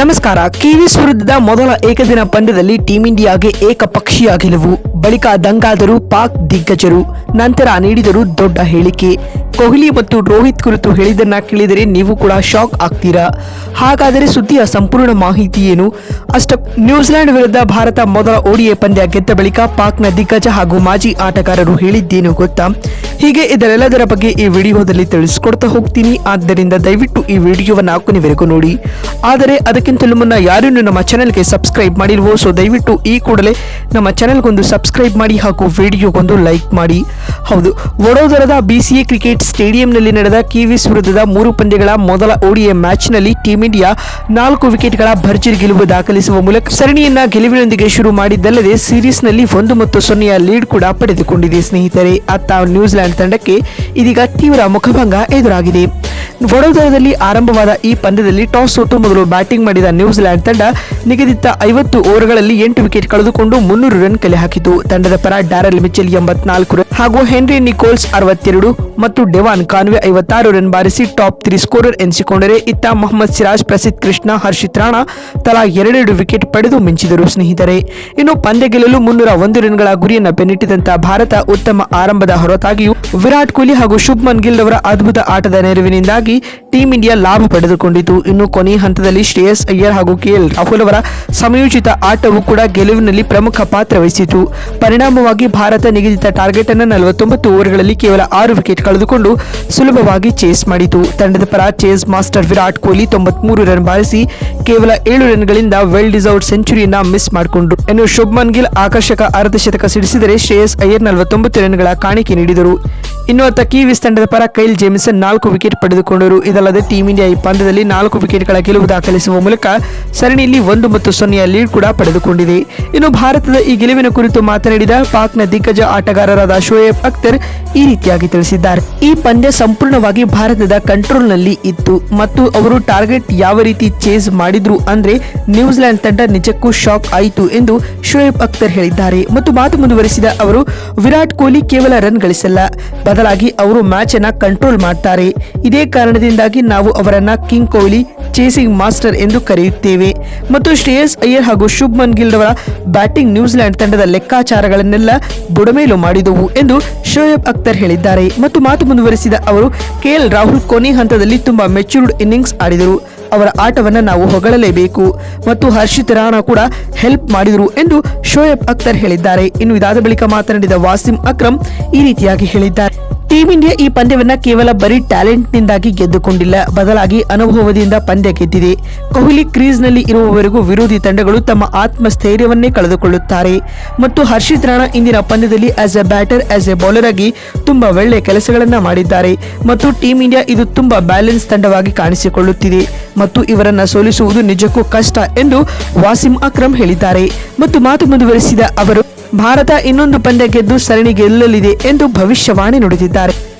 ನಮಸ್ಕಾರ ಕಿವೀಸ್ ವಿರುದ್ಧದ ಮೊದಲ ಏಕದಿನ ಪಂದ್ಯದಲ್ಲಿ ಟೀಂ ಇಂಡಿಯಾಗೆ ಏಕಪಕ್ಷೀಯ ಗೆಲುವು ಬಳಿಕ ದಂಗಾದರು ಪಾಕ್ ದಿಗ್ಗಜರು. ನಂತರ ನೀಡಿದರು ದೊಡ್ಡ ಹೇಳಿಕೆ. ಕೊಹ್ಲಿ ಮತ್ತು ರೋಹಿತ್ ಕುರಿತು ಹೇಳಿದ್ದನ್ನ ಕೇಳಿದರೆ ನೀವು ಕೂಡ ಶಾಕ್ ಆಗ್ತೀರಾ? ಹಾಗಾದರೆ ಸುದ್ದಿಯ ಸಂಪೂರ್ಣ ಮಾಹಿತಿ ಏನು? ಅಷ್ಟ ನ್ಯೂಜಿಲೆಂಡ್ ವಿರುದ್ಧ ಭಾರತ ಮೊದಲ ಓಡಿಎ ಪಂದ್ಯ ಗೆದ್ದ ಬಳಿಕ ಪಾಕ್ನ ದಿಗ್ಗಜ ಹಾಗೂ ಮಾಜಿ ಆಟಗಾರರು ಹೇಳಿದ್ದೇನು ಗೊತ್ತಾ? ಹೀಗೆ ಇದರೆಲ್ಲದರ ಬಗ್ಗೆ ಈ ವಿಡಿಯೋದಲ್ಲಿ ತಿಳಿಸಿಕೊಡ್ತಾ ಹೋಗ್ತೀನಿ. ಆದ್ದರಿಂದ ದಯವಿಟ್ಟು ಈ ವಿಡಿಯೋವನ್ನು ಕೊನೆವರೆಗೂ ನೋಡಿ. ಆದರೆ ಅದಕ್ಕಿಂತಲೂ ಮುನ್ನ ಯಾರನ್ನು ನಮ್ಮ ಚಾನೆಲ್ಗೆ ಸಬ್ಸ್ಕ್ರೈಬ್ ಮಾಡಿಲ್ವೋ ಸೊ ದಯವಿಟ್ಟು ಈ ಕೂಡಲೇ ನಮ್ಮ ಚಾನೆಲ್ಗೊಂದು ಸಬ್ಸ್ಕ್ರೈಬ್ ಮಾಡಿ ಹಾಗೂ ವಿಡಿಯೋಗೊಂದು ಲೈಕ್ ಮಾಡಿ. ಹೌದು, ವಡೋದರದ ಬಿಸಿಎ ಕ್ರಿಕೆಟ್ ಸ್ಟೇಡಿಯಂನಲ್ಲಿ ನಡೆದ ಕಿವೀಸ್ ವಿರುದ್ಧದ ಮೂರು ಪಂದ್ಯಗಳ ಮೊದಲ ಓಡಿಎ ಮ್ಯಾಚ್ನಲ್ಲಿ ಟೀಂ ಇಂಡಿಯಾ ನಾಲ್ಕು ವಿಕೆಟ್ಗಳ ಭರ್ಜರಿ ಗೆಲುವು ದಾಖಲಿಸುವ ಮೂಲಕ ಸರಣಿಯನ್ನ ಗೆಲುವಿನೊಂದಿಗೆ ಶುರು ಮಾಡಿದ್ದಲ್ಲದೆ ಸೀರೀಸ್ನಲ್ಲಿ ಒಂದು ಮತ್ತು ಸೊನ್ನೆಯ ಲೀಡ್ ಕೂಡ ಪಡೆದುಕೊಂಡಿದೆ ಸ್ನೇಹಿತರೆ. ಅತ್ತ ನ್ಯೂಜಿಲೆಂಡ್ ತಂಡಕ್ಕೆ ಇದೀಗ ತೀವ್ರ ಮುಖಭಂಗ ಎದುರಾಗಿದೆ. ವಡೋದರದಲ್ಲಿ ಆರಂಭವಾದ ಈ ಪಂದ್ಯದಲ್ಲಿ ಟಾಸ್ ಸೋತು ಮೊದಲು ಬ್ಯಾಟಿಂಗ್ ಮಾಡಿದ ನ್ಯೂಜಿಲೆಂಡ್ ತಂಡ ನಿಗದಿತ ಐವತ್ತು ಓವರ್ಗಳಲ್ಲಿ ಎಂಟು ವಿಕೆಟ್ ಕಳೆದುಕೊಂಡು ಮುನ್ನೂರು ರನ್ ಕಲೆ ಹಾಕಿತು. ತಂಡದ ಪರ ಡ್ಯಾರಲ್ ಮಿಚೆಲ್ ಎಂಬತ್ನಾಲ್ಕು ರನ್ ಹಾಗೂ ಹೆನ್ರಿ ನಿಕೋಲ್ಸ್ ಅರವತ್ತೆರಡು ಮತ್ತು ಡೆವಾನ್ ಕಾನ್ವೆ ಐವತ್ತಾರು ರನ್ ಬಾರಿಸಿ ಟಾಪ್ ತ್ರೀ ಸ್ಕೋರರ್ ಎನಿಸಿಕೊಂಡರೆ ಇತ್ತ ಮೊಹಮ್ಮದ್ ಸಿರಾಜ್, ಪ್ರಸಿದ್ಧ ಕೃಷ್ಣ, ಹರ್ಷಿತ್ ರಾಣಾ ತಲಾ ಎರಡೆರಡು ವಿಕೆಟ್ ಪಡೆದು ಮಿಂಚಿದರು ಸ್ನೇಹಿತರೆ. ಇನ್ನು ಪಂದ್ಯ ಗೆಲ್ಲಲು ಮುನ್ನೂರ ಒಂದು ರನ್ಗಳ ಗುರಿಯನ್ನು ಬೆನ್ನಟ್ಟಿದಂತ ಭಾರತ ಉತ್ತಮ ಆರಂಭದ ಹೊರತಾಗಿಯೂ ವಿರಾಟ್ ಕೊಹ್ಲಿ ಹಾಗೂ ಶುಭ್ಮನ್ ಗಿಲ್ ಅವರ ಅದ್ಭುತ ಆಟದ ನೆರವಿನಿಂದಾಗಿ ಟೀಂ ಇಂಡಿಯಾ ಲಾಭ ಪಡೆದುಕೊಂಡಿತು. ಇನ್ನು ಕೊನೆಯ ಹಂತದಲ್ಲಿ ಶ್ರೇಯಸ್ ಅಯ್ಯರ್ ಹಾಗೂ ಕೆಎಲ್ ರಾಹುಲ್ ಸಮಯೋಚಿತ ಆಟವು ಕೂಡ ಗೆಲುವಿನಲ್ಲಿ ಪ್ರಮುಖ ಪಾತ್ರ ವಹಿಸಿತು. ಪರಿಣಾಮವಾಗಿ ಭಾರತ ನಿಗದಿತ ಟಾರ್ಗೆಟ್ ಅನ್ನು ನಲವತ್ತೊಂಬತ್ತು ಓವರ್ಗಳಲ್ಲಿ ಕೇವಲ ಆರು ವಿಕೆಟ್ ಕಳೆದುಕೊಂಡು ಸುಲಭವಾಗಿ ಚೇಸ್ ಮಾಡಿತು. ತಂಡದ ಪರ ಚೇಸ್ ಮಾಸ್ಟರ್ ವಿರಾಟ್ ಕೊಹ್ಲಿ ತೊಂಬತ್ಮೂರು ರನ್ ಬಾರಿಸಿ ಕೇವಲ ಏಳು ರನ್ಗಳಿಂದ ವೆಲ್ ಡಿಸರ್ವ್ಡ್ ಸೆಂಚುರಿಯನ್ನ ಮಿಸ್ ಮಾಡಿಕೊಂಡು ಇನ್ನು ಶುಭ್ಮನ್ ಗಿಲ್ ಆಕರ್ಷಕ ಅರ್ಧಶತಕ ಸಿಡಿಸಿದರೆ ಶ್ರೇಯಸ್ ಅಯ್ಯರ್ ನಲವತ್ತೊಂಬತ್ತು ರನ್ಗಳ ಕಾಣಿಕೆ ನೀಡಿದರು. ಇನ್ನು ಅತ್ತ ಕಿವೀಸ್ ತಂಡದ ಪರ ಕೈಲ್ ಜೇಮ್ಸನ್ ನಾಲ್ಕು ವಿಕೆಟ್ ಪಡೆದುಕೊಂಡರು. ಇದಲ್ಲದೆ ಟೀಂ ಇಂಡಿಯಾ ಈ ಪಂದ್ಯದಲ್ಲಿ ನಾಲ್ಕು ವಿಕೆಟ್ಗಳ ಗೆಲುವು ದಾಖಲಿಸುವ ಮೂಲಕ ಸರಣಿಯಲ್ಲಿ ಒಂದು ಮತ್ತು ಸೊನ್ನೆಯ ಲೀಡ್ ಕೂಡ ಪಡೆದುಕೊಂಡಿದೆ. ಇನ್ನು ಭಾರತದ ಈ ಗೆಲುವಿನ ಕುರಿತು ಮಾತನಾಡಿದ ಪಾಕ್ನ ದಿಗ್ಗಜ ಆಟಗಾರರಾದ ಶೋಯೇಬ್ ಅಖ್ತರ್ ಈ ರೀತಿಯಾಗಿ ತಿಳಿಸಿದ್ದಾರೆ. ಈ ಪಂದ್ಯ ಸಂಪೂರ್ಣವಾಗಿ ಭಾರತದ ಕಂಟ್ರೋಲ್ನಲ್ಲಿ ಇತ್ತು ಮತ್ತು ಅವರು ಟಾರ್ಗೆಟ್ ಯಾವ ರೀತಿ ಚೇಸ್ ಮಾಡಿದ್ರು ಅಂದ್ರೆ ನ್ಯೂಜಿಲೆಂಡ್ ತಂಡ ನಿಜಕ್ಕೂ ಶಾಕ್ ಆಯಿತು ಎಂದು ಶೋಯೇಬ್ ಅಖ್ತರ್ ಹೇಳಿದ್ದಾರೆ. ಮತ್ತು ಮಾತು ಮುಂದುವರೆಸಿದ ಅವರು, ವಿರಾಟ್ ಕೊಹ್ಲಿ ಕೇವಲ ರನ್ ಗಳಿಸಲ್ಲ ಬದಲಾಗಿ ಅವರು ಮ್ಯಾಚ್ ಅನ್ನ ಕಂಟ್ರೋಲ್ ಮಾಡ್ತಾರೆ. ಇದೇ ಕಾರಣದಿಂದಾಗಿ ನಾವು ಅವರನ್ನ ಕಿಂಗ್ ಕೊಹ್ಲಿ ಚೇಸಿಂಗ್ ಮಾಸ್ಟರ್ ಎಂದು ಕರೆಯುತ್ತೇವೆ. ಮತ್ತು ಶ್ರೇಯಸ್ ಅಯ್ಯರ್ ಹಾಗೂ ಶುಭ್ಮನ್ ಗಿಲ್ ಅವರ ಬ್ಯಾಟಿಂಗ್ ನ್ಯೂಜಿಲೆಂಡ್ ತಂಡದ ಲೆಕ್ಕಾಚಾರಗಳನ್ನೆಲ್ಲ ಬುಡಮೇಲು ಮಾಡಿದವು ಎಂದು ಶೋಯಬ್ ಅಖ್ತರ್ ಹೇಳಿದ್ದಾರೆ. ಮತ್ತು ಮಾತು ಮುಂದುವರೆಸಿದ ಅವರು, ಕೆಎಲ್ ರಾಹುಲ್ ಕೊನೆ ಹಂತದಲ್ಲಿ ತುಂಬಾ ಮೆಚ್ಯೂರ್ಡ್ ಇನ್ನಿಂಗ್ಸ್ ಆಡಿದರು. ಅವರ ಆಟವನ್ನು ನಾವು ಹೊಗಳಲೇಬೇಕು. ಮತ್ತು ಹರ್ಷಿತ್ ರಾಣಾ ಕೂಡ ಹೆಲ್ಪ್ ಮಾಡಿದರು ಎಂದು ಶೋಯಬ್ ಅಖ್ತರ್ ಹೇಳಿದ್ದಾರೆ. ಇನ್ನು ಇದಾದ ಬಳಿಕ ಮಾತನಾಡಿದ ವಾಸಿಂ ಅಕ್ರಮ್ ಈ ರೀತಿಯಾಗಿ ಹೇಳಿದ್ದಾರೆ. ಟೀಂ ಇಂಡಿಯಾ ಈ ಪಂದ್ಯವನ್ನ ಕೇವಲ ಬರೀ ಟ್ಯಾಲೆಂಟ್ ನಿಂದಾಗಿ ಗೆದ್ದುಕೊಂಡಿಲ್ಲ. ಬದಲಾಗಿ ಅನುಭವದಿಂದ ಪಂದ್ಯ ಗೆದ್ದಿದೆ. ಕೊಹ್ಲಿ ಕ್ರೀಸ್ನಲ್ಲಿ ಇರುವವರೆಗೂ ವಿರೋಧಿ ತಂಡಗಳು ತಮ್ಮ ಆತ್ಮಸ್ಥೈರ್ಯವನ್ನೇ ಕಳೆದುಕೊಳ್ಳುತ್ತಾರೆ. ಮತ್ತು ಹರ್ಷಿತ್ ರಾಣಾ ಇಂದಿನ ಪಂದ್ಯದಲ್ಲಿ as a batter as a bowler ಆಗಿ ತುಂಬಾ ಒಳ್ಳೆ ಕೆಲಸಗಳನ್ನ ಮಾಡಿದ್ದಾರೆ. ಮತ್ತು ಟೀಂ ಇಂಡಿಯಾ ಇದು ತುಂಬಾ ಬ್ಯಾಲೆನ್ಸ್ ತಂಡವಾಗಿ ಕಾಣಿಸಿಕೊಳ್ಳುತ್ತಿದೆ. ಮತ್ತು ಇವರನ್ನ ಸೋಲಿಸುವುದು ನಿಜಕ್ಕೂ ಕಷ್ಟ ಎಂದು ವಾಸಿಂ ಅಕ್ರಮ್ ಹೇಳಿದ್ದಾರೆ. ಮತ್ತು ಮಾತು ಮುಂದುವರಿಸಿದ ಅವರು ಭಾರತ ಇನ್ನೊಂದು ಪಂದ್ಯ ಗೆದ್ದು ಸರಣಿ ಗೆಲ್ಲಲಿದೆ ಎಂದು ಭವಿಷ್ಯವಾಣಿ ನುಡಿದಿದ್ದಾರೆ.